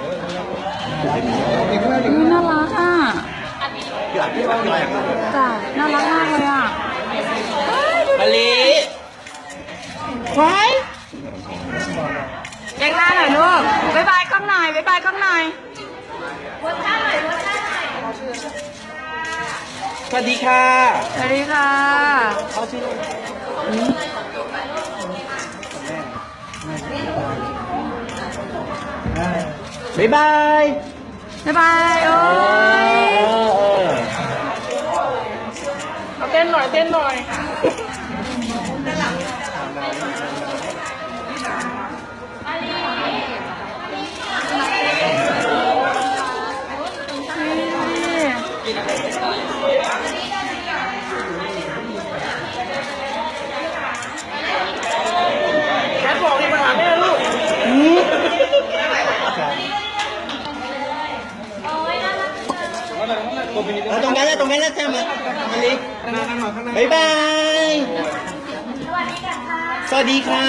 อุ๊ยน่ารักอะจ้ะน่ารักมากเลยอะเฮ้ยดูมะลิไว้แยกหน้าหน่อยลูกบ๊ายบายกล้องหน่อยบ๊ายบายกล้องหน่อยสวัสดีค่ะ สวัสดีค่ะ เขาชื่อ บ๊ายบายบ๊ายบายโอ้ย เอาเต้นหน่อยเต้นหน่อย แคทบอกนี่มาหาแม่ลูก เอาตรงนั้นแหละตรงนั้นแหละแซมเลยมาลิบ๊ายบายสวัสดีค่ะ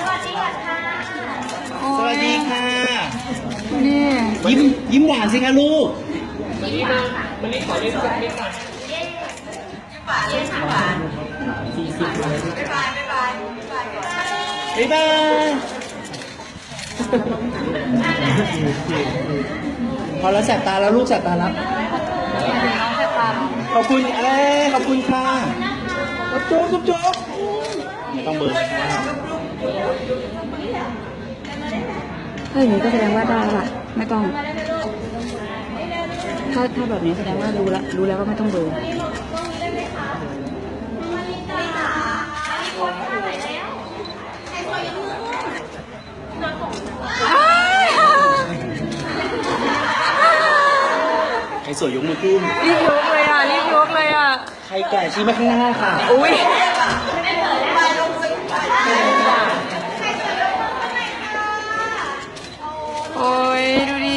สวัสดีค่ะ นี่ยิ้มยิ้มหวานสิคะลูกบ๊ายบาย พอแล้วแสบตาแล้วลูกแสบตาแล้วขอบคุณเอ้ยขอบคุณค่ะจุ๊บจุ๊บจุ๊บไม่ต้องเบิร์ถ้าอย่างนี้ก็แสดงว่าได้ละไม่ต้อง ถ้าถ้าแบบนี้แสดงว่ารู้ละรู้แล้วว่าไม่ต้องเบิร์อ้าย ใคร สวยยกมือขึ้นรีบยกเลยอะรีบยกเลยอะ ใครแก่ชี้มาข้างหน้าค่ะ อุ้ยโอ้ยดูดิ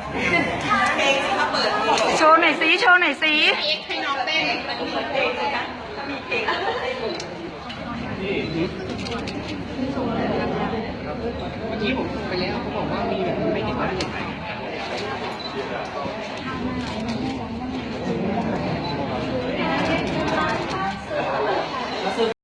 โชว์หน่อยสิโชว์หน่อยสิให้น้องเต้นเมื่อกี้ผมไปแล้วเขาบอกว่ามีแบบไม่ติดอะไร